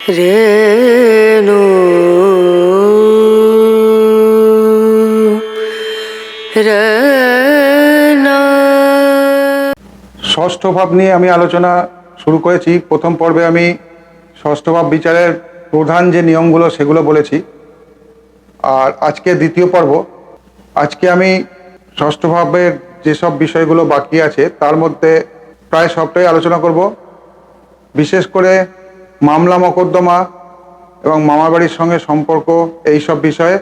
রেণু ষষ্ঠ ভাব নিয়ে আমি আলোচনা শুরু করেছি। প্রথম পর্বে আমি ষষ্ঠ ভাব বিচারের প্রধান যে নিয়মগুলো সেগুলো বলেছি। আর আজকে দ্বিতীয় পর্ব। আজকে আমি ষষ্ঠ ভাবের যেসব বিষয়গুলো বাকি আছে, তার মধ্যে প্রায় সবটাই আলোচনা করব। বিশেষ করে মামলা মকদ্দমা এবং মামাবাড়ির সঙ্গে সম্পর্ক এই সব বিষয়ে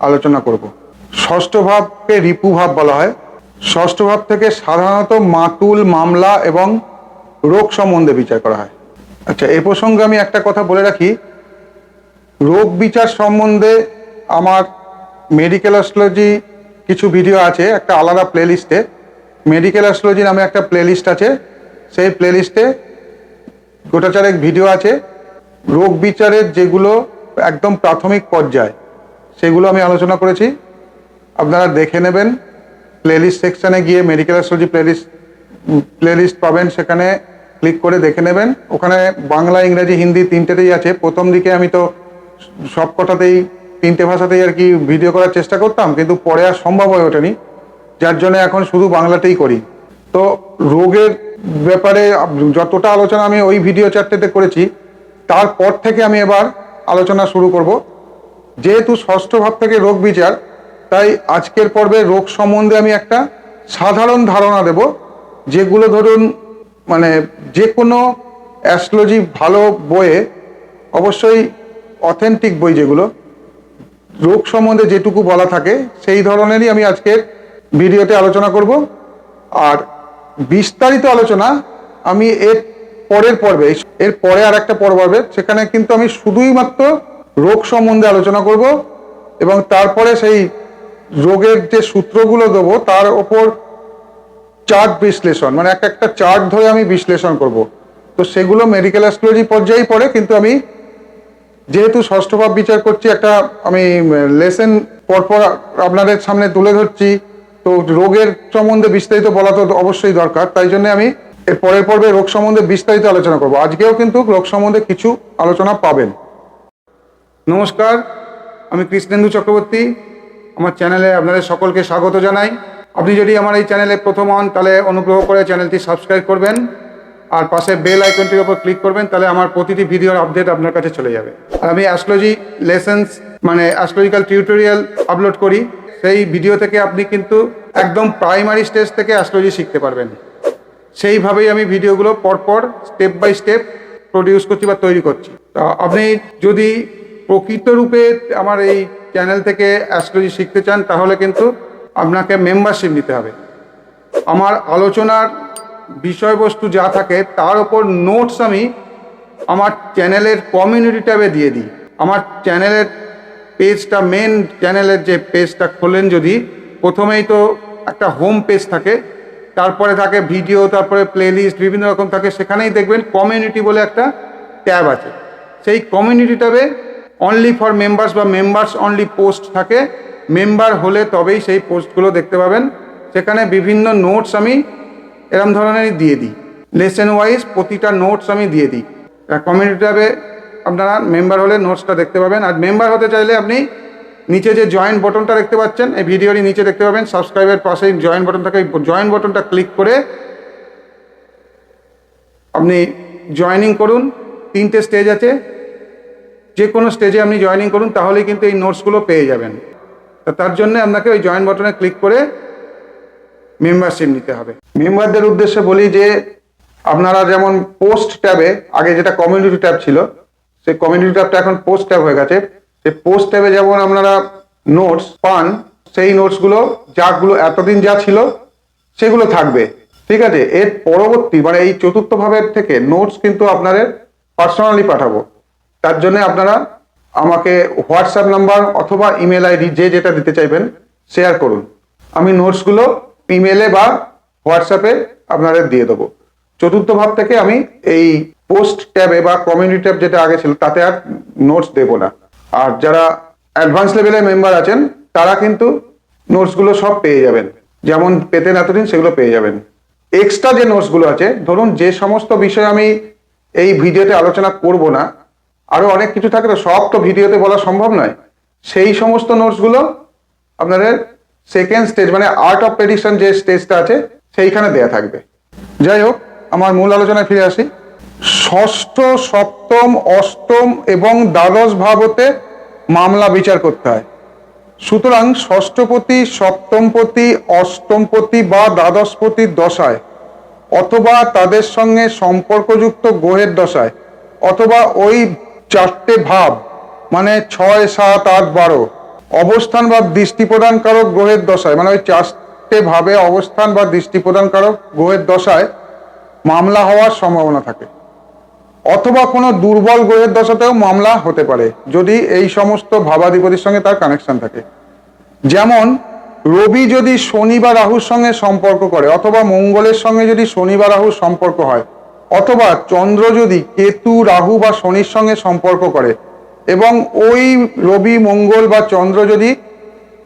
আলোচনা করব। ষষ্ঠ ভাবকে রিপু ভাব বলা হয়। ষষ্ঠ ভাব থেকে সাধারণত মাতুল, মামলা এবং রোগ সম্বন্ধে বিচার করা হয়। আচ্ছা এ প্রসঙ্গে আমি একটা কথা বলে রাখি। রোগ বিচার সম্বন্ধে আমার মেডিকেল অ্যাস্ট্রোলজি কিছু ভিডিও আছে, একটা আলাদা প্লেলিস্টে মেডিকেল অ্যাস্ট্রোলজি নামে একটা প্লেলিস্ট আছে। সেই প্লেলিস্টে গোটা চারেক ভিডিও আছে, রোগ বিচারের যেগুলো একদম প্রাথমিক পর্যায়, সেগুলো আমি আলোচনা করেছি। আপনারা দেখে নেবেন প্লেলিস্ট সেকশানে গিয়ে মেডিকেল অ্যাস্ট্রোলজি প্লেলিস্ট প্লেলিস্ট পাবেন, সেখানে ক্লিক করে দেখে নেবেন। ওখানে বাংলা, ইংরেজি, হিন্দি তিনটেতেই আছে। প্রথম দিকে আমি তো সব কটাতেই তিনটে ভাষাতেই আর কি ভিডিও করার চেষ্টা করতাম, কিন্তু পরে আর সম্ভব হয়ে ওঠেনি। যার জন্য এখন শুধু বাংলাতেই করি। তো রোগের ব্যাপারে যতটা আলোচনা আমি ওই ভিডিও চারটেতে করেছি, তারপর থেকে আমি এবার আলোচনা শুরু করব। যেহেতু ষষ্ঠ ভাব থেকে রোগ বিচার, তাই আজকের পর্বে রোগ সম্বন্ধে আমি একটা সাধারণ ধারণা দেব, যেগুলো ধরুন মানে যে কোনো অ্যাস্ট্রোলজি ভালো বইয়ে অবশ্যই অথেন্টিক বই যেগুলো, রোগ সম্বন্ধে যেটুকু বলা থাকে, সেই ধরনেরই আমি আজকের ভিডিওতে আলোচনা করব। আর বিস্তারিত আলোচনা আমি এর পরের পর্বে, এর পরে আর একটা পর্ব হবে, সেখানে কিন্তু আমি শুধুই মাত্র রোগ সম্বন্ধে আলোচনা করব এবং তারপরে সেই রোগের যে সূত্রগুলো দেবো, তার ওপর চার্ট বিশ্লেষণ মানে এক একটা চার্ট ধরে আমি বিশ্লেষণ করব। তো সেগুলো মেডিকেল অ্যাস্ট্রোলজি পর্যায়েই পড়ে, কিন্তু আমি যেহেতু ষষ্ঠ ভাব বিচার করছি, একটা আমি লেসেন পরপর আপনাদের সামনে তুলে ধরছি তো রোগের সম্বন্ধে বিস্তারিত বলা তো অবশ্যই দরকার। তাই জন্য আমি এর পরের পর্বে রোগ সম্বন্ধে বিস্তারিত আলোচনা করব। আজকেও কিন্তু রোগ সম্বন্ধে কিছু আলোচনা পাবেন। নমস্কার, আমি কৃষ্ণেন্দু চক্রবর্তী। আমার চ্যানেলে আপনাদের সকলকে স্বাগত জানাই। আপনি যদি আমার এই চ্যানেলে প্রথম হন, তাহলে অনুগ্রহ করে চ্যানেলটি সাবস্ক্রাইব করবেন। আর পাশে বেল আইকনটির উপর ক্লিক করবেন, তাহলে আমার প্রতিটি ভিডিওর আপডেট আপনার কাছে চলে যাবে। আর আমি অ্যাস্ট্রোলজি লেসেন্স মানে অ্যাস্ট্রোলজিক্যাল টিউটোরিয়াল আপলোড করি। সেই ভিডিও থেকে আপনি কিন্তু একদম প্রাইমারি স্টেজ থেকে অ্যাস্ট্রোলজি শিখতে পারবেন। সেইভাবেই আমি ভিডিওগুলো পরপর স্টেপ বাই স্টেপ প্রডিউস করছি বা তৈরি করছি। তা আপনি যদি প্রকৃত রূপে আমার এই চ্যানেল থেকে অ্যাস্ট্রোলজি শিখতে চান, তাহলে কিন্তু আপনাকে মেম্বারশিপ নিতে হবে। আমার আলোচনার বিষয়বস্তু যা থাকে, তার ওপর নোটস আমি আমার চ্যানেলের কমিউনিটি ট্যাবে দিয়ে দিই। আমার চ্যানেলের পেজটা মেন চ্যানেলের যে পেজটা খোলেন যদি, প্রথমেই তো একটা হোম পেজ থাকে, তারপরে থাকে ভিডিও তারপরে প্লেলিস্ট বিভিন্ন রকম থাকে, সেখানেই দেখবেন কমিউনিটি বলে একটা ট্যাব আছে। সেই কমিউনিটি ট্যাবে অনলি ফর মেম্বার্স বা মেম্বার্স অনলি পোস্ট থাকে। মেম্বার হলে তবেই সেই পোস্টগুলো দেখতে পাবেন। সেখানে বিভিন্ন নোটস আমি এরম ধরনেরই দিয়ে দিই। লেসেন ওয়াইজ প্রতিটা নোটস আমি দিয়ে দিই। কমিউনিটি ট্যাবে আপনারা মেম্বার হলে নোটসটা দেখতে পাবেন। আর মেম্বার হতে চাইলে আপনি নিচে যে জয়েন বটনটা দেখতে পাচ্ছেন, এই ভিডিওরই নিচে দেখতে পাবেন। সাবস্ক্রাইবের পাশেই জয়েন বটন থাকে জয়েন বটনটা ক্লিক করে আপনি জয়েনিং করুন। তিনটে স্টেজ আছে। যে কোনো স্টেজে আপনি জয়েনিং করুন, তাহলেই কিন্তু এই নোটসগুলো পেয়ে যাবেন। তা তার জন্য আপনাকে ওই জয়েন বটনে ক্লিক করে মেম্বারশিপ নিতে হবে। মেম্বারদের উদ্দেশ্যে বলি যে, আপনারা যেমন পোস্ট ট্যাবে আগে যেটা কমিউনিটি ট্যাব ছিল সেই কমিউনিটি ট্যাবটা এখন পোস্ট ট্যাব হয়ে গেছে। সেই পোস্ট ট্যাবে যেমন আপনারা নোটস পান, সেই নোটসগুলো যাগুলো এতদিন যা ছিল, সেগুলো থাকবে। ঠিক আছে? এর পরবর্তী মানে এই চতুর্থ ভাবের থেকে নোটস কিন্তু আপনাদের পার্সোনালি পাঠাবো। তার জন্য আপনারা আমাকে হোয়াটসঅ্যাপ নাম্বার অথবা ইমেল আইডি যে যেটা দিতে চাইবেন শেয়ার করুন। আমি নোটসগুলো ইমেলে বা হোয়াটসঅ্যাপে আপনাদের দিয়ে দেবো। চতুর্থ ভাব থেকে আমি এই পোস্ট ট্যাবে বা কমিউনিটি ট্যাব যেটা আগে ছিল, তাতে আর নোটস দেবো না। আর যারা অ্যাডভান্স লেভেলের মেম্বার আছেন, তারা কিন্তু নোটসগুলো সব পেয়ে যাবেন। যেমন পেতেন এতদিন, সেগুলো পেয়ে যাবেন। এক্সট্রা যে নোটসগুলো আছে, ধরুন যে সমস্ত বিষয় আমি এই ভিডিওতে আলোচনা করব না, আরও অনেক কিছু থাকে তো সব তো ভিডিওতে বলা সম্ভব নয়। সেই সমস্ত নোটসগুলো আপনাদের সেকেন্ড স্টেজ মানে আর্ট অফ প্রেডিকশন যে স্টেজটা আছে, সেইখানে দেয়া থাকবে। যাই হোক, আমার মূল আলোচনায় ফিরে আসি। ষষ্ঠ, সপ্তম, অষ্টম এবং দ্বাদশ ভাবতে মামলা বিচার করতে হয়। সুতরাং ষষ্ঠপতি, সপ্তমপতি, অষ্টমপতি বা দ্বাদশপতির দশায় অথবা তাদের সঙ্গে সম্পর্কযুক্ত গ্রহের দশায় অথবা ওই চারটে ভাব মানে ছয়, সাত, আট, বারো অবস্থান বা দৃষ্টি প্রদানকারক গ্রহের দশায় মানে ওই চারটে ভাবে অবস্থান বা দৃষ্টি প্রদানকারক গ্রহের দশায় মামলা হওয়ার সম্ভাবনা থাকে। অথবা কোনো দুর্বল গ্রহের দশাতেও মামলা হতে পারে, যদি এই সমস্ত ভাবাধিপতির সঙ্গে তার কানেকশন থাকে। যেমন, রবি যদি শনি বা রাহুর সঙ্গে সম্পর্ক করে, অথবা মঙ্গলের সঙ্গে যদি শনি বা রাহুর সম্পর্ক হয়, অথবা চন্দ্র যদি কেতু, রাহু বা শনির সঙ্গে সম্পর্ক করে, এবং ওই রবি, মঙ্গল বা চন্দ্র যদি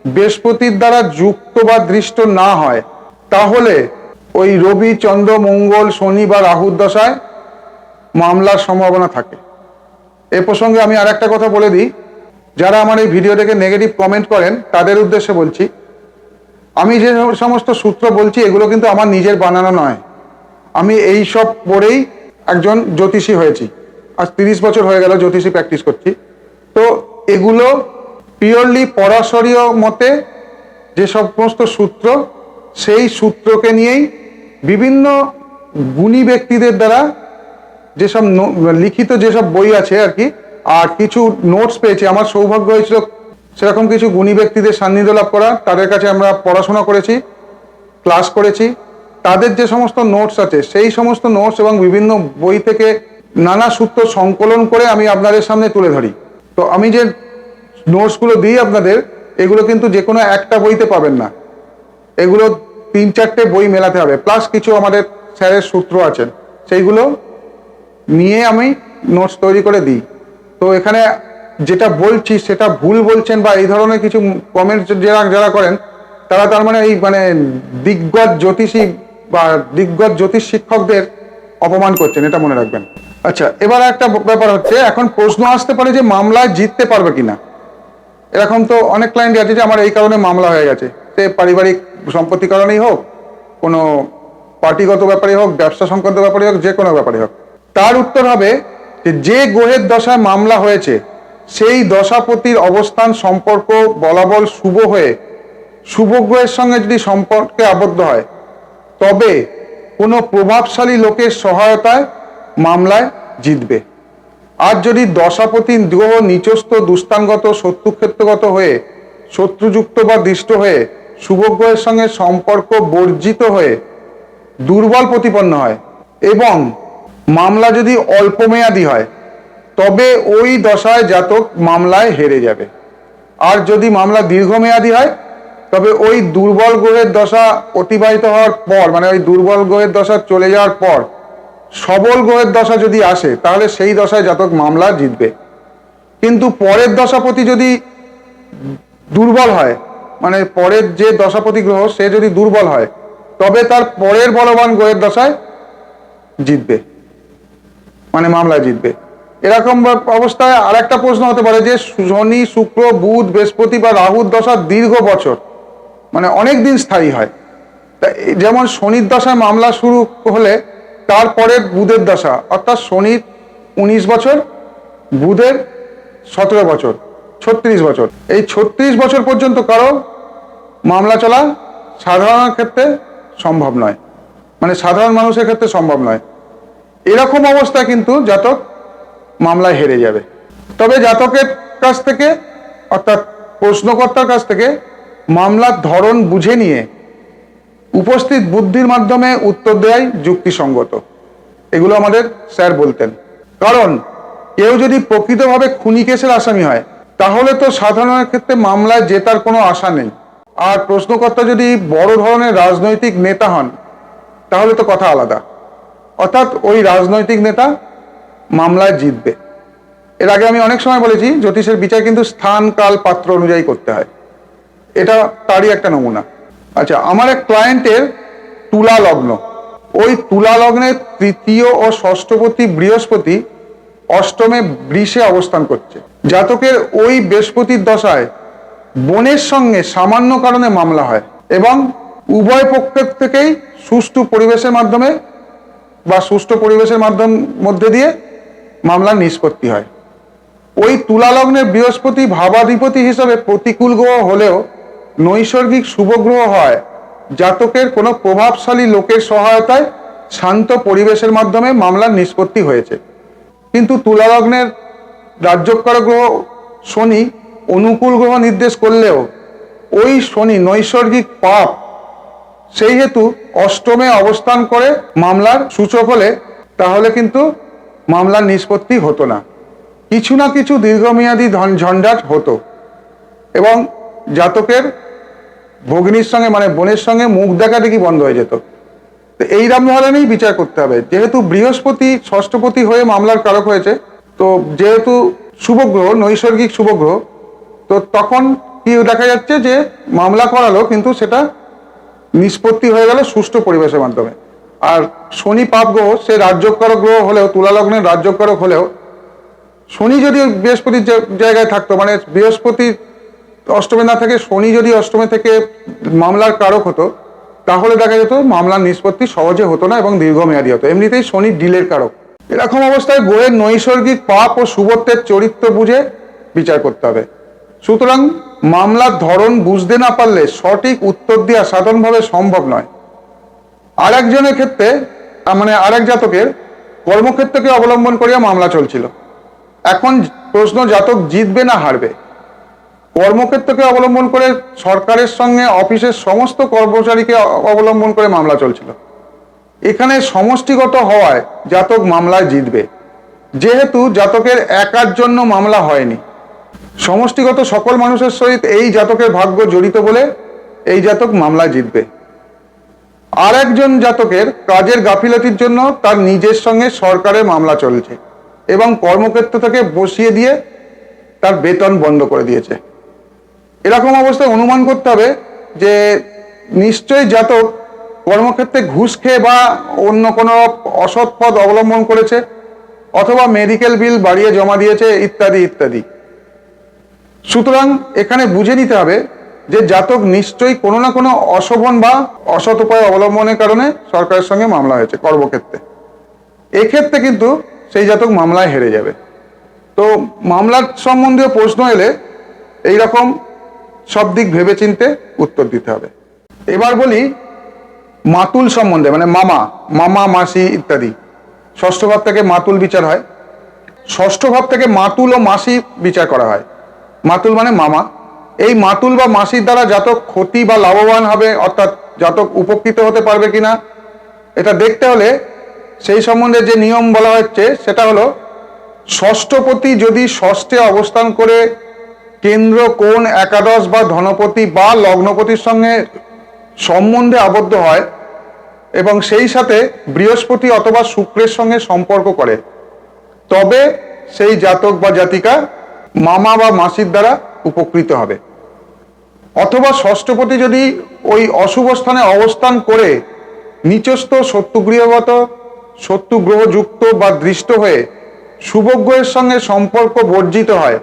বৃহস্পতির দ্বারা যুক্ত বা দৃষ্ট না হয়, তাহলে ওই রবি, চন্দ্র, মঙ্গল, শনি বা রাহুর দশায় মামলার সম্ভাবনা থাকে। এ প্রসঙ্গে আমি আর একটা কথা বলে দিই। যারা আমার এই ভিডিও দেখে নেগেটিভ কমেন্ট করেন, তাদের উদ্দেশ্যে বলছি, আমি যে সমস্ত সূত্র বলছি, এগুলো কিন্তু আমার নিজের বানানো নয়। আমি এই সব পড়েই একজন জ্যোতিষী হয়েছি। আজ তিরিশ বছর হয়ে গেল জ্যোতিষী প্র্যাকটিস করছি। তো এগুলো পিওরলি পরাশরীয় মতে যে সমস্ত সূত্র, সেই সূত্রকে নিয়েই বিভিন্ন গুণী ব্যক্তিদের দ্বারা যেসব লিখিত যেসব বই আছে আর কি, আর কিছু নোটস পেয়েছি। আমার সৌভাগ্য হয়েছিল সেরকম কিছু গুণী ব্যক্তিদের সান্নিধ্য লাভ করা। তাদের কাছে আমরা পড়াশোনা করেছি ক্লাস করেছি। তাদের যে সমস্ত নোটস আছে, সেই সমস্ত নোটস এবং বিভিন্ন বই থেকে নানা সূত্র সংকলন করে আমি আপনাদের সামনে তুলে ধরি। তো আমি যে নোটসগুলো দিই আপনাদের, এগুলো কিন্তু যে কোনো একটা বইতে পাবেন না। এগুলো তিন চারটে বই মেলাতে হবে। প্লাস কিছু আমাদের স্যারের সূত্র আছেন সেইগুলো নিয়ে আমি নোটস তৈরি করে দিই। তো এখানে যেটা বলছি, সেটা ভুল বলছেন বা এই ধরনের কিছু কমেন্ট যারা যারা করেন, তারা তার মানে এই মানে দিগ্গজ জ্যোতিষী বা দিগ্গজ জ্যোতিষ শিক্ষকদের অপমান করছেন, এটা মনে রাখবেন। আচ্ছা এবার একটা ব্যাপার হচ্ছে, এখন প্রশ্ন আসতে পারে যে মামলায় জিততে পারবে কিনা। এরকম তো অনেক ক্লায়েন্ট আছে যে আমার এই কারণে মামলা হয়ে গেছে। সে পারিবারিক সম্পত্তি কারণেই হোক, কোনো পার্টিগত ব্যাপারে হোক, ব্যবসা সংক্রান্ত ব্যাপারে হোক, যে কোনো ব্যাপারে হোক। তার উত্তর হবে যে যে গ্রহের দশায় মামলা হয়েছে, সেই দশাপতির অবস্থান সম্পর্ক বলাবল শুভ হয়ে শুভ গ্রহের সঙ্গে যদি সম্পর্কে আবদ্ধ হয়, তবে কোনো প্রভাবশালী লোকের সহায়তায় মামলায় জিতবে। আর যদি দশাপতি গ্রহ নিচস্থ দুস্থানগত শত্রুক্ষেত্রগত হয়ে, শত্রুযুক্ত বা দৃষ্ট হয়ে শুভগ্রহের সঙ্গে সম্পর্ক বর্জিত হয়ে দুর্বল প্রতিপন্ন হয় এবং মামলা যদি অল্প মেয়াদি হয়, তবে ওই দশায় জাতক মামলায় হেরে যাবে। আর যদি মামলা দীর্ঘমেয়াদী হয়, তবে ওই দুর্বল গ্রহের দশা অতিবাহিত হওয়ার পর মানে ওই দুর্বল গ্রহের দশা চলে যাওয়ার পর, সবল গ্রহের দশা যদি আসে, তাহলে সেই দশায় জাতক মামলা জিতবে। কিন্তু পরের দশাপতি যদি দুর্বল হয় মানে পরের যে দশাপতি গ্রহ, সে যদি দুর্বল হয়, তবে তার পরের বলবান গ্রহের দশায় জিতবে। মানে মামলায় জিতবে। এরকম অবস্থায় আর একটা প্রশ্ন হতে পারে যে শনি, শুক্র, বুধ বৃহস্পতি বা রাহুর দশা দীর্ঘ বছর মানে অনেক দিন স্থায়ী হয়। তা যেমন শনির দশায় মামলা শুরু হলে তারপরে বুধের দশা, অর্থাৎ শনির উনিশ বছর, বুধের সতেরো বছর, ছত্রিশ বছর। এই ছত্রিশ বছর পর্যন্ত কারও মামলা চলা সাধারণ ক্ষেত্রে সম্ভব নয়। মানে সাধারণ মানুষের ক্ষেত্রে সম্ভব নয়। এরকম অবস্থা কিন্তু জাতক মামলায় হেরে যাবে। তবে জাতকের কাছ থেকে, অর্থাৎ প্রশ্নকর্তার কাছ থেকে মামলার ধরন বুঝে নিয়ে উপস্থিত বুদ্ধির মাধ্যমে উত্তর দেওয়াই যুক্তিসঙ্গত। এগুলো আমাদের স্যার বলতেন। কারণ কেউ যদি প্রকৃতভাবে খুনি কেসের আসামি হয়, তাহলে তো সাধারণের ক্ষেত্রে মামলায় জেতার কোনো আশা নেই। আর প্রশ্নকর্তা যদি বড় ধরনের রাজনৈতিক নেতা হন, তাহলে তো কথা আলাদা। অর্থাৎ ওই রাজনৈতিক নেতা মামলায় জিতবে। এর আগে আমি অনেক সময় বলেছি, জ্যোতিষের বিচার কিন্তু স্থান, কাল, পাত্র অনুযায়ী করতে হয়। এটা তারই একটা নমুনা। আচ্ছা আমার এক ক্লায়েন্টের তুলা লগ্ন। ওই তুলা লগ্নের তৃতীয় ও ষষ্ঠপতি বৃহস্পতি অষ্টমে বৃষে অবস্থান করছে। জাতকের ওই বৃহস্পতির দশায় বনের সঙ্গে সামান্য কারণে মামলা হয় এবং উভয় পক্ষের থেকেই সুষ্ঠু পরিবেশের মাধ্যমে বা সুষ্ঠু পরিবেশের মাধ্যম মধ্যে দিয়ে মামলার নিষ্পত্তি হয়। ওই তুলালগ্নের বৃহস্পতি ভাবাধিপতি হিসাবে প্রতিকূল গ্রহ হলেও নৈসর্গিক শুভ গ্রহ হয়। জাতকের কোনো প্রভাবশালী লোকের সহায়তায় শান্ত পরিবেশের মাধ্যমে মামলার নিষ্পত্তি হয়েছে। কিন্তু তুলা লগ্নের রাজ্যকার গ্রহ শনি অনুকূল গ্রহ নির্দেশ করলেও ওই শনি নৈসর্গিক পাপ সেই হেতু অষ্টমে অবস্থান করে মামলার সূচক হলে তাহলে কিন্তু মামলার নিষ্পত্তি হতো না। কিছু না কিছু দীর্ঘমেয়াদী ধন- ঝঞ্ঝাট হতো এবং জাতকের ভগ্নির সঙ্গে মানে বোনের সঙ্গে মুখ দেখা দেখি বন্ধ হয়ে যেত। তো এইরকম ধরনেরই বিচার করতে হবে। যেহেতু বৃহস্পতি, ষষ্ঠপতি হয়ে মামলার কারক হয়েছে, তো যেহেতু শুভগ্রহ, নৈসর্গিক শুভগ্রহ, তো তখন কি দেখা যাচ্ছে যে মামলা করালো কিন্তু সেটা নিষ্পত্তি হয়ে গেল সুষ্ঠু পরিবেশের মাধ্যমে। আর শনি পাপ গ্রহ, সে রাজ্যকারক গ্রহ হলেও, তুলা লগ্নের রাজ্যকারক হলেও, শনি যদি বৃহস্পতির জায়গায় থাকতো মানে বৃহস্পতি অষ্টমে না থেকে, শনি যদি অষ্টমে থেকে মামলার কারক হতো, তাহলে দেখা যেত মামলার নিষ্পত্তি সহজে হতো না এবং দীর্ঘমেয়াদী হতো। এমনিতেই শনি ডিলের কারক। এরকম অবস্থায় বইয়ের নৈসর্গিক পাপ ও সুবত্বের চরিত্র বুঝে বিচার করতে হবে। সুতরাং মামলার ধরন বুঝতে না পারলে সঠিক উত্তর দেওয়া সাধারণভাবে সম্ভব নয়। আর একজনের ক্ষেত্রে মানে আরেক জাতকের কর্মক্ষেত্রকে অবলম্বন করিয়া মামলা চলছিল। এখন প্রশ্ন, জাতক জিতবে না হারবে? কর্মক্ষেত্রকে অবলম্বন করে সরকারের সঙ্গে অফিসের সমস্ত কর্মচারীকে অবলম্বন করে মামলা চলছিল। এখানে সমষ্টিগত হওয়ায় জাতক মামলায় জিতবে। যেহেতু জাতকের একার জন্য মামলা হয়নি। সমষ্টিগত সকল মানুষের সহিত এই জাতকের ভাগ্য জড়িত বলে এই জাতক মামলায় জিতবে। আর একজন জাতকের কাজের গাফিলতির জন্য তার নিজের সঙ্গে সরকারের মামলা চলছে এবং কর্মক্ষেত্র থেকে বসিয়ে দিয়ে তার বেতন বন্ধ করে দিয়েছে। এরকম অবস্থায় অনুমান করতে হবে যে নিশ্চয়ই জাতক কর্মক্ষেত্রে ঘুষ খেয়ে বা অন্য কোনো অসৎ পথ অবলম্বন করেছে অথবা মেডিকেল বিল বাড়িয়ে জমা দিয়েছে ইত্যাদি ইত্যাদি। সুতরাং এখানে বুঝে নিতে হবে যে জাতক নিশ্চয়ই কোনো না কোনো অশোভন বা অসৎ উপায় অবলম্বনের কারণে সরকারের সঙ্গে মামলা হয়েছে কর্মক্ষেত্রে। এক্ষেত্রে কিন্তু সেই জাতক মামলায় হেরে যাবে। তো মামলার সম্বন্ধীয় প্রশ্ন এলে এই রকম সব দিক ভেবেচিন্তে উত্তর দিতে হবে। এবার বলি মাতুল সম্বন্ধে মানে মামা মামা, মাসি ইত্যাদি। ষষ্ঠ ভাব থেকে মাতুল বিচার হয়। ষষ্ঠ ভাব থেকে মাতুল ও মাসি বিচার করা হয়। মাতুল মানে মামা। এই মাতুল বা মাসির দ্বারা জাতক ক্ষতি বা লাভবান হবে, অর্থাৎ জাতক উপকৃত হতে পারবে কিনা, এটা দেখতে হলে সেই সম্বন্ধে যে নিয়ম বলা হচ্ছে, সেটা হলো, ষষ্ঠপতি যদি ষষ্ঠে অবস্থান করে কেন্দ্র, কোণ, একাদশ বা ধনপতি বা লগ্নপতির সঙ্গে সম্বন্ধে আবদ্ধ হয় এবং সেই সাথে বৃহস্পতি অথবা শুক্রের সঙ্গে সম্পর্ক করে, তবে সেই জাতক বা জাতিকা মামা বা মাসির দ্বারা উপকৃত হবে। অথবা ষষ্ঠপতি যদি ওই অশুভ স্থানে অবস্থান করে নিচস্থ শত্রুগৃহগত, শত্রুগ্রহযুক্ত বা দৃষ্ট হয়ে শুভগ্রহের সঙ্গে সম্পর্ক বর্জিত হয়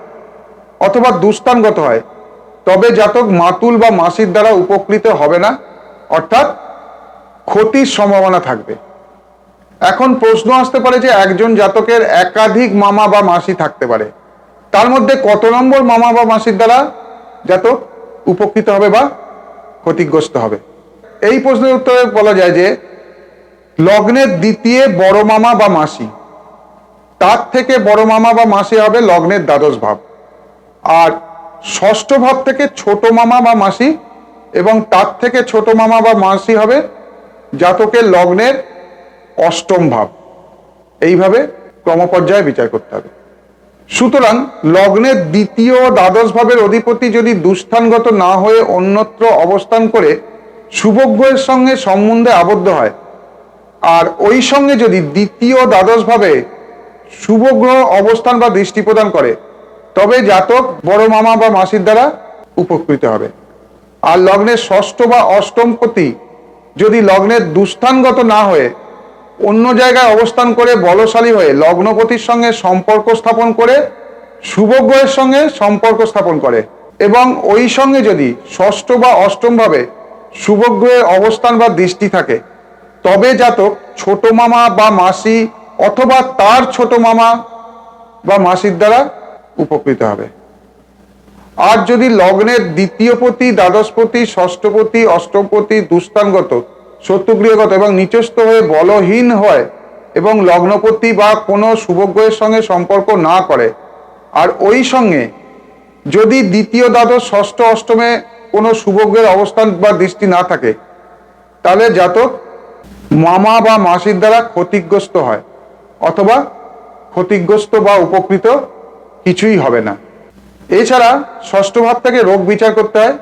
অথবা দুস্থানগত হয়, তবে জাতক মাতুল বা মাসির দ্বারা উপকৃত হবে না, অর্থাৎ ক্ষতির সম্ভাবনা থাকবে। এখন প্রশ্ন আসতে পারে যে একজন জাতকের একাধিক মামা বা মাসি থাকতে পারে। তার মধ্যে কত নম্বর মামা বা মাসির দ্বারা জাতক উপকৃত হবে বা ক্ষতিগ্রস্ত হবে? এই প্রশ্নের উত্তরে বলা যায় যে, লগ্নের দ্বিতীয় বড় মামা বা মাসি, তার থেকে বড় মামা বা মাসি হবে লগ্নের দ্বাদশ ভাব। আর ষষ্ঠ ভাব থেকে ছোট মামা বা মাসি এবং তার থেকে ছোট মামা বা মাসি হবে জাতকের লগ্নের অষ্টম ভাব। এইভাবে ক্রমপর্যায়ে বিচার করতে হবে। সুতরাং লগ্নের দ্বিতীয় দ্বাদশ ভাবের অধিপতি যদি দুস্থানগত না হয়ে অন্যত্র অবস্থান করে শুভগ্রহের সঙ্গে সম্বন্ধে আবদ্ধ হয়, আর ওই সঙ্গে যদি দ্বিতীয় দ্বাদশ ভাবে শুভগ্রহ অবস্থান বা দৃষ্টি প্রদান করে, তবে জাতক বড় মামা বা মাসির দ্বারা উপকৃত হবে। আর লগ্নের ষষ্ঠ বা অষ্টম পতি যদি লগ্নের দুস্থানগত না হয়ে অন্য জায়গায় অবস্থান করে বলশালী হয়ে লগ্নপতির সঙ্গে সম্পর্ক স্থাপন করে শুভগ্রহের সঙ্গে সম্পর্ক স্থাপন করে এবং ওই সঙ্গে যদি ষষ্ঠ বা অষ্টম ভাবে শুভগ্রহের অবস্থান বা দৃষ্টি থাকে, তবে জাতক ছোট মামা বা মাসি অথবা তার ছোট মামা বা মাসির দ্বারা উপকৃত হবে। আর যদি লগ্নের দ্বিতীয় পতি দ্বাদশপতি ষষ্ঠপতি অষ্টমপতি দুস্থানগত শত্রুগৃহগত এবং নিচস্থ হয়ে বলহীন হয় এবং লগ্নপতি বা কোনো শুভগ্রহের সঙ্গে সম্পর্ক না করে। আর ওই সঙ্গে যদি দ্বিতীয় দ্বাদশ, ষষ্ঠ, অষ্টমে কোনো শুভগ্রহের অবস্থান বা দৃষ্টি না থাকে, তাহলে জাতক মামা বা মাসির দ্বারা ক্ষতিগ্রস্ত হয় অথবা ক্ষতিগ্রস্ত বা উপকৃত কিছুই হবে না। এছাড়া ষষ্ঠ ভাব থেকে রোগ বিচার করতে হয়।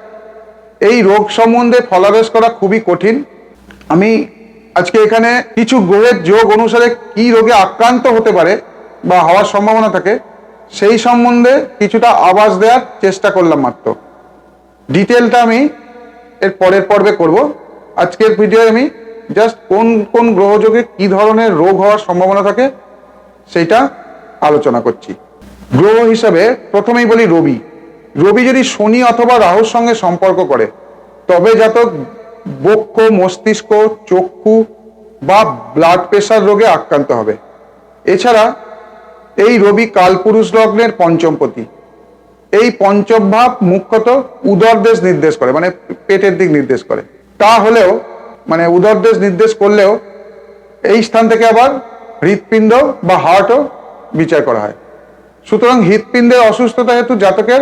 এই রোগ সম্বন্ধে ফলাদেশ করা খুবই কঠিন। আমি আজকে এখানে কিছু গ্রহের যোগ অনুসারে কি রোগে আক্রান্ত হতে পারে বা হওয়ার সম্ভাবনা থাকে, সেই সম্বন্ধে কিছুটা আওয়াজ দেওয়ার চেষ্টা করলাম মাত্র। ডিটেলটা আমি এর পরের পর্বে করব। আজকের ভিডিও আমি জাস্ট কোন কোন গ্রহযোগে কি ধরনের রোগ হওয়ার সম্ভাবনা থাকে, সেইটা আলোচনা করছি। গ্রহ হিসাবে প্রথমেই বলি রবি। রবি যদি শনি অথবা রাহুর সঙ্গে সম্পর্ক করে, তবে জাতক বক্ষ মস্তিষ্ক, চক্ষু বা ব্লাড প্রেশার রোগে আক্রান্ত হবে। এছাড়া এই রবি কালপুরুষ লগ্নের পঞ্চমপতি। এই পঞ্চম ভাব মুখ্যত উদর দেশ নির্দেশ করে মানে পেটের দিক নির্দেশ করে। তা হলেও মানে উদর দেশ নির্দেশ করলেও এই স্থান থেকে আবার হৃৎপিণ্ড বা হার্টও বিচার করা হয়। সুতরাং হৃৎপিণ্ডের অসুস্থতা হেতু জাতকের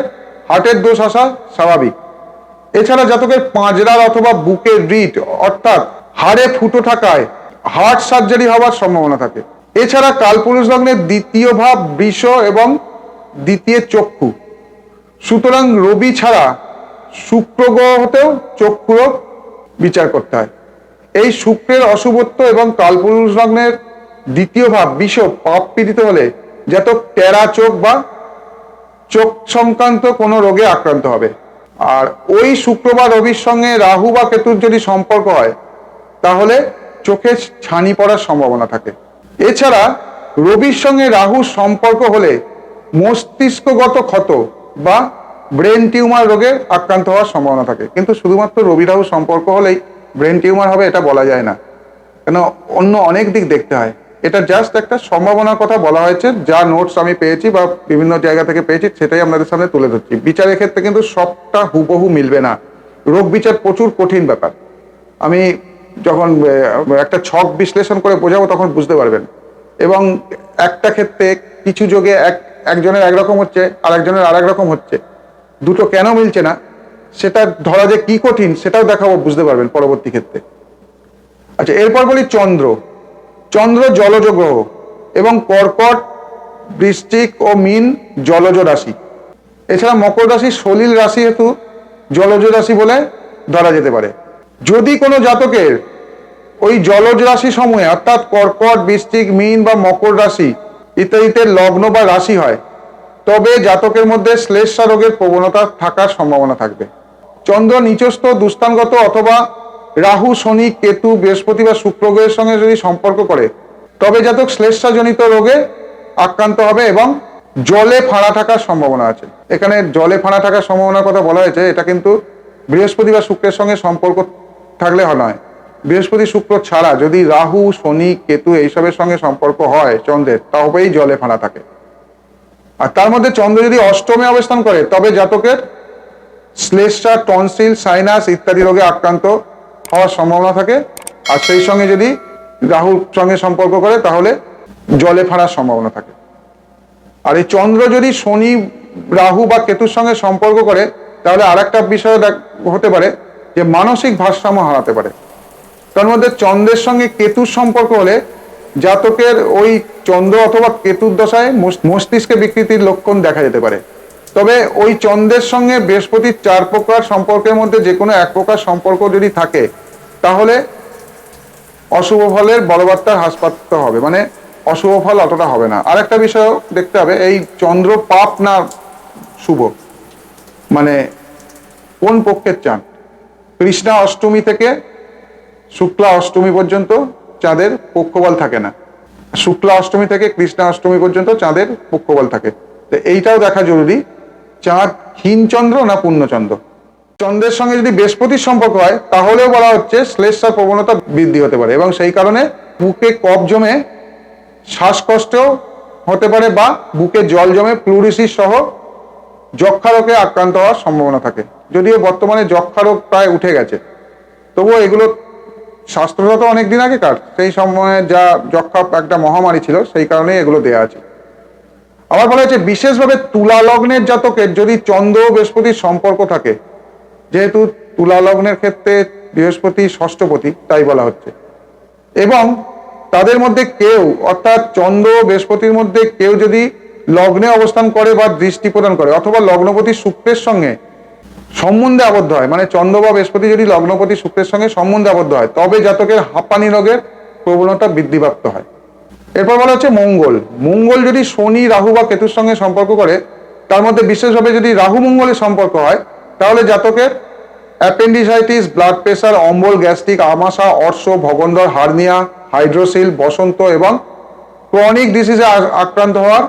হার্টের দোষ আসা স্বাভাবিক। এছাড়া জাতকের পাঁজরার অথবা বুকের রিট, অর্থাৎ হাড়ে ফুটো থাকায় হার্ট সার্জারি হওয়ার সম্ভাবনা থাকে। এছাড়া কালপুরুষ লগ্নের দ্বিতীয় ভাব বৃষ এবং দ্বিতীয় চক্ষু। সুতরাং রবি ছাড়া শুক্র গ্রহ হতেও চক্ষু রোগ বিচার করতে হয়। এই শুক্রের অশুভত্ব এবং কালপুরুষ লগ্নের দ্বিতীয় ভাব বিষ পাপ পীড়িত হলে যত টেরা চোখ বা চোখ সংক্রান্ত কোনো রোগে আক্রান্ত হবে। আর ওই শুক্রবার রবির সঙ্গে রাহু বা কেতুর যদি সম্পর্ক হয়, তাহলে চোখে ছানি পড়ার সম্ভাবনা থাকে। এছাড়া রবির সঙ্গে রাহুর সম্পর্ক হলে মস্তিষ্কগত ক্ষত বা ব্রেন টিউমার রোগে আক্রান্ত হওয়ার সম্ভাবনা থাকে। কিন্তু শুধুমাত্র রবি রাহু সম্পর্ক হলেই ব্রেন টিউমার হবে, এটা বলা যায় না। কেন, অন্য অনেক দিক দেখতে হয়। এটা জাস্ট একটা সম্ভাবনার কথা বলা হয়েছে, যা নোটস আমি পেয়েছি বা বিভিন্ন জায়গা থেকে পেয়েছি, সেটাই আপনাদের সামনে তুলে ধরছি। বিচারের ক্ষেত্রে কিন্তু সবটা হুবহু মিলবে না। রোগ বিচার প্রচুর কঠিন ব্যাপার। আমি যখন একটা ছক বিশ্লেষণ করে বোঝাবো তখন বুঝতে পারবেন। এবং একটা ক্ষেত্রে কিছু যোগে এক, একজনের একরকম হচ্ছে আর একজনের আর রকম হচ্ছে। দুটো কেন মিলছে না? সেটা ধরা যে কি কঠিন, সেটাও দেখাবো, বুঝতে পারবেন পরবর্তী ক্ষেত্রে। আচ্ছা এরপর বলি চন্দ্র। চন্দ্র জলজ গ্রহ এবং কর্কট বৃষ্টিক ও মিন জলজ রাশি। এছাড়া মকর রাশি সলিল রাশি হেতু জলজ রাশি বলে ধরা যেতে পারে। যদি কোনো জাতকের ওই জলজ রাশি সমূহে অর্থাৎ কর্কট বৃষ্টিক মিন বা মকর রাশি ইত্যাদিতে লগ্ন বা রাশি হয়, তবে জাতকের মধ্যে শ্লেষা রোগের প্রবণতা থাকার সম্ভাবনা থাকবে। চন্দ্র নিচস্থ, দুস্থানগত অথবা রাহু, শনি, কেতু, বৃহস্পতি বা শুক্র গ্রহের সঙ্গে যদি সম্পর্ক করে, তবে জাতক শ্লেষাজনিত রোগে আক্রান্ত হবে এবং জলে ফাঁড়া থাকার সম্ভাবনা আছে। এখানে জলে ফাঁড়া থাকার সম্ভাবনার কথা বলা হয়েছে, এটা কিন্তু বৃহস্পতি বা শুক্রের সঙ্গে সম্পর্ক থাকলে নয়। বৃহস্পতি, শুক্র ছাড়া যদি রাহু, শনি, কেতু এইসবের সঙ্গে সম্পর্ক হয় চন্দ্রের তবেই জলে ফাঁড়া থাকে। আর তার মধ্যে চন্দ্র যদি অষ্টমে অবস্থান করে, তবে জাতকের শ্লেষা টনসিল সাইনাস ইত্যাদি রোগে আক্রান্ত হওয়ার সম্ভাবনা থাকে। আর সেই সঙ্গে যদি রাহুর সঙ্গে সম্পর্ক করে, তাহলে জলে ফাঁড়ার সম্ভাবনা থাকে। আর এই চন্দ্র যদি শনি, রাহু বা কেতুর সঙ্গে সম্পর্ক করে, তাহলে আর একটা বিষয় হতে পারে যে মানসিক ভারসাম্য হারাতে পারে। তার মধ্যে চন্দ্রের সঙ্গে কেতুর সম্পর্ক হলে জাতকের ওই চন্দ্র অথবা কেতুর দশায় মস্তিষ্কে বিকৃতির লক্ষণ দেখা যেতে পারে। তবে ওই চন্দ্রের সঙ্গে বৃহস্পতির চার প্রকার সম্পর্কের মধ্যে যে কোনো এক প্রকার সম্পর্ক যদি থাকে, তাহলে অশুভ ফলের বলবার্তার হ্রাস পাতে হবে। মানে অশুভ ফল অতটা হবে না। আর একটা বিষয় দেখতে হবে, এই চন্দ্র পাপ না শুভ? মানে কোন পক্ষের চান কৃষ্ণা অষ্টমী থেকে শুক্লা অষ্টমী পর্যন্ত চাঁদের পক্ষবল থাকে না। শুক্লা অষ্টমী থেকে কৃষ্ণা অষ্টমী পর্যন্ত চাঁদের পক্ষবল থাকে। তো এইটাও দেখা জরুরি। চাঁদ, হীনচন্দ্র না পূর্ণচন্দ্র? চন্দ্রের সঙ্গে যদি বৃহস্পতির সম্পর্ক হয়, তাহলেও বলা হচ্ছে শ্লেষার প্রবণতা বৃদ্ধি হতে পারে এবং সেই কারণে বুকে কফ জমে শ্বাসকষ্টেও হতে পারে বা বুকে জল জমে প্লুরিসিস সহ যক্ষা রোগে আক্রান্ত হওয়ার সম্ভাবনা থাকে। যদিও বর্তমানে যক্ষা রোগ প্রায় উঠে গেছে। তবুও এগুলো শাস্ত্রগত অনেকদিন আগেকার। সেই সময়ে যা যক্ষা একটা মহামারী ছিল, সেই কারণে এগুলো দেয়া আছে। আবার বলা হয়েছে, বিশেষভাবে তুলা লগ্নের জাতকের যদি চন্দ্র বৃহস্পতির সম্পর্ক থাকে, যেহেতু তুলা লগ্নের ক্ষেত্রে বৃহস্পতি ষষ্ঠপতি, তাই বলা হচ্ছে। এবং তাদের মধ্যে কেউ, অর্থাৎ চন্দ্র বৃহস্পতির মধ্যে কেউ যদি লগ্নে অবস্থান করে বা দৃষ্টি প্রদান করে, অথবা লগ্নপতি শুক্রের সঙ্গে সম্বন্ধে আবদ্ধ হয় মানে চন্দ্র বা বৃহস্পতি যদি লগ্নপতি শুক্রের সঙ্গে সম্বন্ধে আবদ্ধ হয়, তবে জাতকের হাঁপানি রোগের প্রবণতা বৃদ্ধিপ্রাপ্ত হয়। এরপর বলা হচ্ছে মঙ্গল। মঙ্গল যদি শনি, রাহু বা কেতুর সঙ্গে সম্পর্ক করে, তার মধ্যে বিশেষভাবে যদি রাহু মঙ্গলের সম্পর্ক হয়, তাহলে জাতকের অ্যাপেন্ডিসাইটিস, ব্লাড প্রেশার অম্বল, গ্যাস্ট্রিক, আমাশা, অর্শ, ভগন্দর, হার্নিয়া, হাইড্রোসিল, বসন্ত এবং ক্রনিক ডিসিজে আক্রান্ত হওয়ার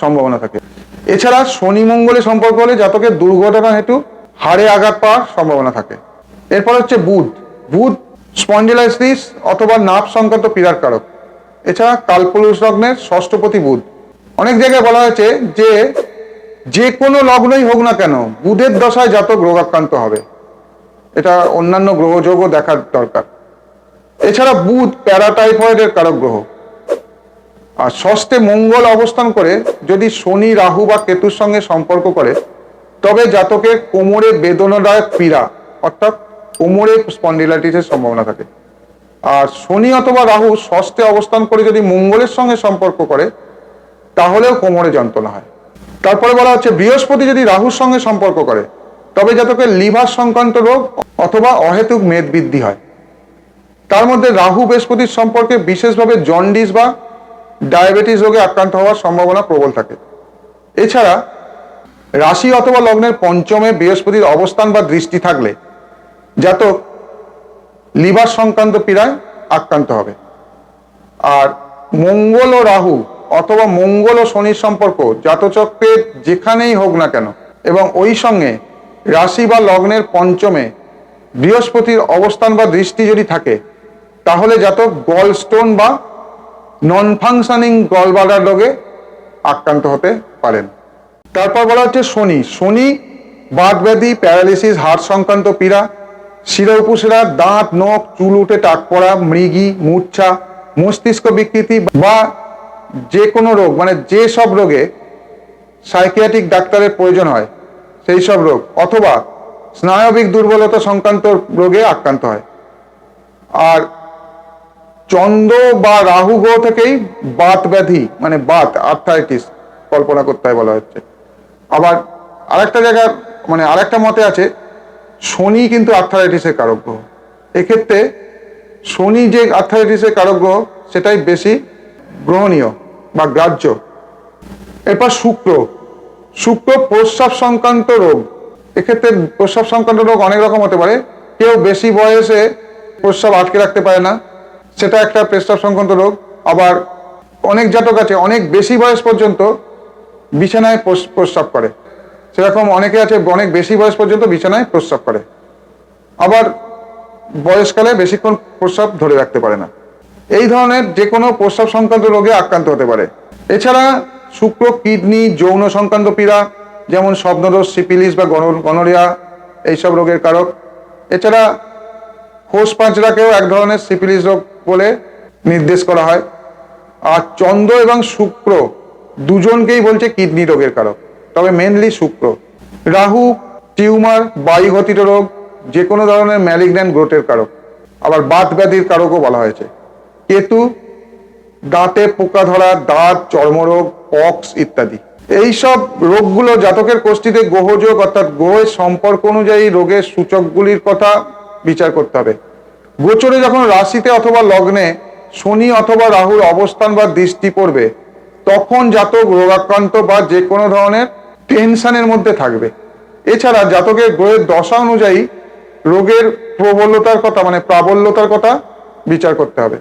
সম্ভাবনা থাকে। এছাড়া শনি মঙ্গলের সম্পর্ক হলে জাতকের দুর্ঘটনা হেতু হাড়ে আঘাত পাওয়ার সম্ভাবনা থাকে। এরপর হচ্ছে বুধ। বুধ স্পন্ডিলাইসিস অথবা নাভ সংক্রান্ত পীড়ার কারক। এছাড়া কালপুরুষ লগ্নের ষষ্ঠপতি বুধ অনেক জায়গায় বলা হয়েছে যে যে কোনো লগ্নই হোক না কেন, বুধের দশায় জাতক রোগাক্রান্ত হবে। এটা অন্যান্য গ্রহযোগও দেখার দরকার। এছাড়া বুধ প্যারাটাইফয়েডের কারক গ্রহ। আর ষষ্ঠে মঙ্গল অবস্থান করে যদি শনি, রাহু বা কেতুর সঙ্গে সম্পর্ক করে, তবে জাতকের কোমরে বেদনাদায়ক পীড়া, অর্থাৎ কোমরে স্পন্ডিলাইটিসের সম্ভাবনা থাকে। আর শনি অথবা রাহু ষষ্ঠে অবস্থান করে যদি মঙ্গলের সঙ্গে সম্পর্ক করে, তাহলেও কোমরে যন্ত্রণা হয়। তারপরে বলা হচ্ছে, বৃহস্পতি যদি রাহুর সঙ্গে সম্পর্ক করে, তবে জাতকের লিভার সংক্রান্ত রোগ অথবা অহেতুক মেদ বৃদ্ধি হয়। তার মধ্যে রাহু বৃহস্পতির সম্পর্কে বিশেষভাবে জন্ডিস বা ডায়াবেটিস রোগে আক্রান্ত হওয়ার সম্ভাবনা প্রবল থাকে। এছাড়া রাশি অথবা লগ্নের পঞ্চমে বৃহস্পতির অবস্থান বা দৃষ্টি থাকলে, জাতক লিভার সংক্রান্ত পীড়ায় আক্রান্ত হবে। আর মঙ্গল ও রাহু অথবা মঙ্গল ও শনির সম্পর্ক জাতচক্রের যেখানেই হোক না কেন, এবং ওই সঙ্গে রাশি বা লগ্নের পঞ্চমে বৃহস্পতির অবস্থান বা দৃষ্টি যদি থাকে, তাহলে জাতক গল স্টোন বা নন ফাংশনিং গলবাডার রোগে আক্রান্ত হতে পারেন। তারপর বলা হচ্ছে শনি। শনি বাত ব্যাধি প্যারালিসিস হার্ট সংক্রান্ত পীড়া শিরা উপশিরা দাঁত, নখ, চুল উঠে টাক পড়া, মৃগী, মূর্ছা, মস্তিষ্ক বিকৃতি বা যে কোনো রোগ মানে যে সব রোগে সাইকিয়াট্রিক ডাক্তারের প্রয়োজন হয়, সেই সব রোগ, অথবা স্নায়বিক দুর্বলতা সংক্রান্ত রোগে আক্রান্ত হয়। আর চন্দ্র বা রাহু গ্রহ থেকেই বাত ব্যাধি মানে বাত আর্থাইটিস কল্পনা করতে হয় বলা হচ্ছে। আবার আরেকটা জায়গায় মানে আরেকটা মতে আছে শনি কিন্তু আর্থারাইটিসের কারক গ্রহ। এক্ষেত্রে শনি যে আর্থারাইটিসের কারক গ্রহ, সেটাই বেশি গ্রহণীয় বা গ্রাহ্য। এরপর শুক্র। শুক্র প্রস্রাব সংক্রান্ত রোগ। এক্ষেত্রে প্রস্রাব সংক্রান্ত রোগ অনেক রকম হতে পারে। কেউ বেশি বয়সে প্রস্রাব আটকে রাখতে পারে না। সেটা একটা প্রস্রাব সংক্রান্ত রোগ। আবার অনেক জাতক আছে, অনেক বেশি বয়স পর্যন্ত বিছানায় প্রস্রাব করে। সেরকম অনেকে আছে, অনেক বেশি বয়স পর্যন্ত বিছানায় প্রস্রাব করে। আবার বয়সকালে বেশিক্ষণ প্রস্রাব ধরে রাখতে পারে না। এই ধরনের যে কোনো প্রস্রাব সংক্রান্ত রোগে আক্রান্ত হতে পারে। এছাড়া শুক্র, কিডনি, যৌন সংক্রান্ত পীড়া, যেমন স্বপ্নদোষ সিপিলিস বা গনোরিয়া, এইসব রোগের কারক। এছাড়া হোস পাঁচড়াকেও এক ধরনের সিপিলিস রোগ বলে নির্দেশ করা হয়। আর চন্দ্র এবং শুক্র দুজনকেই বলছে কিডনি রোগের কারক। তবে মেনলি শুক্র। রাহু, টিউমার, বায়ুঘটিত রোগ যে কোনো ধরনের ম্যালিগন্যান্ট গ্রোথের কারক। আবার বাত ব্যাধির কারকও বলা হয়েছে। কেতু, দাঁতে পোকা ধরা, দাঁত চর্মরোগ, পক্স ইত্যাদি। এই সব রোগগুলো জাতকের কোষ্ঠীতে গ্রহযোগ অর্থাৎ গ্রহের সম্পর্ক অনুযায়ী রোগের সূচকগুলির কথা বিচার করতে হবে। গোচরে যখন রাশিতে অথবা লগ্নে শনি অথবা রাহুর অবস্থান বা দৃষ্টি পড়বে, তখন জাতক রোগাক্রান্ত বা যে কোনো ধরনের টেনশনের মধ্যে থাকবে। এছাড়া জাতকের গ্রহের দশা অনুযায়ী রোগের প্রবলতার কথা মানে প্রাবল্যতার কথা বিচার করতে হবে।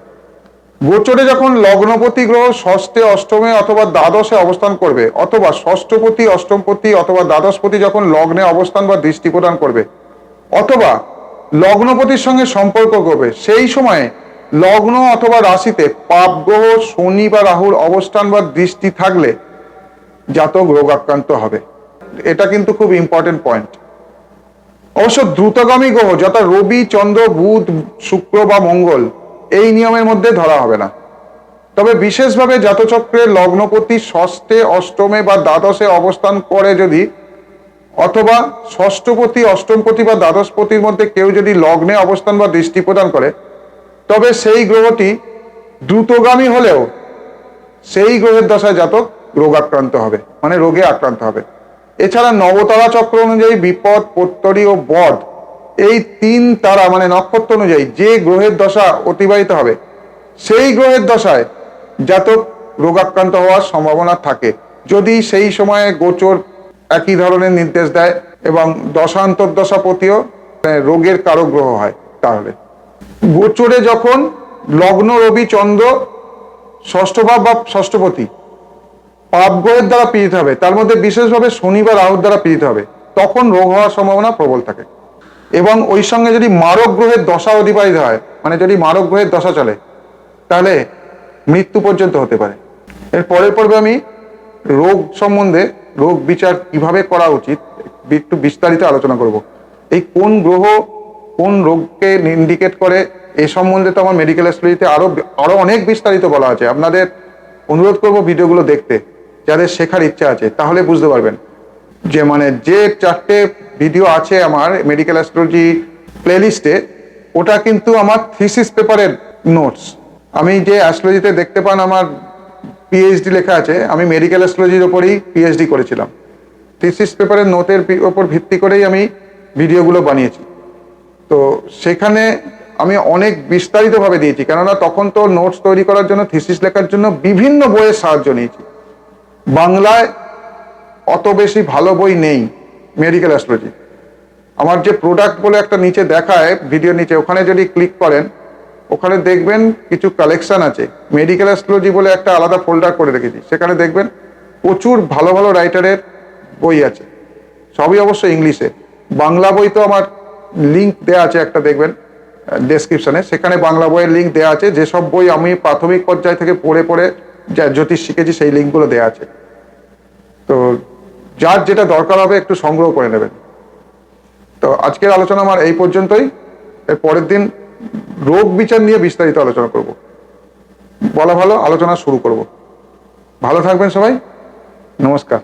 গোচরে যখন লগ্নপতি গ্রহ ষষ্ঠে, অষ্টমে অথবা দ্বাদশে অবস্থান করবে, অথবা ষষ্ঠপতি, অষ্টমপতি অথবা দ্বাদশপতি যখন লগ্নে অবস্থান বা দৃষ্টি প্রদান করবে, অথবা লগ্নপতির সঙ্গে সম্পর্ক করবে, সেই সময়ে লগ্ন অথবা রাশিতে পাপ গ্রহ, শনি বা রাহুর অবস্থান বা দৃষ্টি থাকলে জাতক রোগ আক্রান্ত হবে। এটা কিন্তু খুব ইম্পর্টেন্ট পয়েন্ট অবশ্য দ্রুতগামী গ্রহ, যথা রবি, চন্দ্র, বুধ, শুক্র বা মঙ্গল, এই নিয়মের মধ্যে ধরা হবে না। তবে বিশেষভাবে জাতচক্রের লগ্নপতি ষষ্ঠে, অষ্টমে বা দ্বাদশে অবস্থান করে যদি, অথবা ষষ্ঠপতি, অষ্টমপতি বা দ্বাদশপতির মধ্যে কেউ যদি লগ্নে অবস্থান বা দৃষ্টি প্রদান করে, তবে সেই গ্রহটি দ্রুতগামী হলেও সেই গ্রহের দশায় জাতক রোগাক্রান্ত হবে মানে রোগে আক্রান্ত হবে। এছাড়া নবতারা চক্র অনুযায়ী বিপদ, পত্তরি ও বধ, এই তিন তারা মানে নক্ষত্র অনুযায়ী যে গ্রহের দশা অতিবাহিত হবে, সেই গ্রহের দশায় জাতক রোগাক্রান্ত হওয়ার সম্ভাবনা থাকে। যদি সেই সময়ে গোচর একই ধরনের নির্দেশ দেয় এবং দশান্তর্দশাপতিও প্রতিও রোগের কারক গ্রহ হয় তাহলে। গোচরে যখন লগ্ন, রবি, চন্দ্র ষষ্ঠভাব বা ষষ্ঠপতি পাপ গ্রহের দ্বারা পীড়িত হবে, তার মধ্যে বিশেষভাবে শনি বা রাহুর দ্বারা পীড়িত হবে, তখন রোগ হওয়ার সম্ভাবনা প্রবল থাকে। এবং ওই সঙ্গে যদি মারক গ্রহের দশা অতিবাহিত হয় মানে যদি মারক গ্রহের দশা চলে, তাহলে মৃত্যু পর্যন্ত হতে পারে। এর পরের পর্বে আমি রোগ সম্বন্ধে রোগ বিচার কীভাবে করা উচিত, একটু বিস্তারিত আলোচনা করব। এই কোন গ্রহ কোন রোগকে ইন্ডিকেট করে, এ সম্বন্ধে তো আমার মেডিকেল স্টোরিতে আরও আরও অনেক বিস্তারিত বলা আছে। আপনাদের অনুরোধ করব ভিডিওগুলো দেখতে। যাদের শেখার ইচ্ছা আছে, তাহলে বুঝতে পারবেন। যে মানে যে চারটে ভিডিও আছে আমার মেডিকেল অ্যাস্ট্রোলজি প্লেলিস্টে ওটা কিন্তু আমার থিসিস পেপারের নোটস আমি যে অ্যাস্ট্রোলজিতে দেখতে পান, আমার পিএইচডি লেখা আছে, আমি মেডিকেল অ্যাস্ট্রোলজির ওপরেই পিএইচডি করেছিলাম। থিসিস পেপারের নোটের ওপর ভিত্তি করেই আমি ভিডিওগুলো বানিয়েছি। তো সেখানে আমি অনেক বিস্তারিতভাবে দিয়েছি, কেননা তখন তো নোটস তৈরি করার জন্য থিসিস লেখার জন্য বিভিন্ন বইয়ের সাহায্য নিয়েছি। বাংলায় অত বেশি ভালো বই নেই মেডিকেল অ্যাস্ট্রোলজি আমার যে প্রোডাক্ট বলে একটা নিচে দেখায় ভিডিও নিচে, ওখানে যদি ক্লিক করেন, ওখানে দেখবেন কিছু কালেকশন আছে। মেডিকেল অ্যাস্ট্রোলজি বলে একটা আলাদা ফোল্ডার করে রেখেছি। সেখানে দেখবেন প্রচুর ভালো ভালো রাইটারের বই আছে। সবই অবশ্য ইংলিশে। বাংলা বই তো আমার লিঙ্ক দেওয়া আছে একটা দেখবেন ডেসক্রিপশনে সেখানে বাংলা বইয়ের লিঙ্ক দেওয়া আছে। যেসব বই আমি প্রাথমিক পর্যায় থেকে পড়ে পড়ে যা জ্যোতিষ শিখেছি, সেই লিঙ্কগুলো দেওয়া আছে। তো যার যেটা দরকার হবে একটু সংগ্রহ করে নেবেন। তো আজকের আলোচনা আমার এই পর্যন্তই। এর পরের দিন রোগ বিচার নিয়ে বিস্তারিত আলোচনা করব। বলা ভালো, আলোচনা শুরু করব। ভালো থাকবেন সবাই। নমস্কার।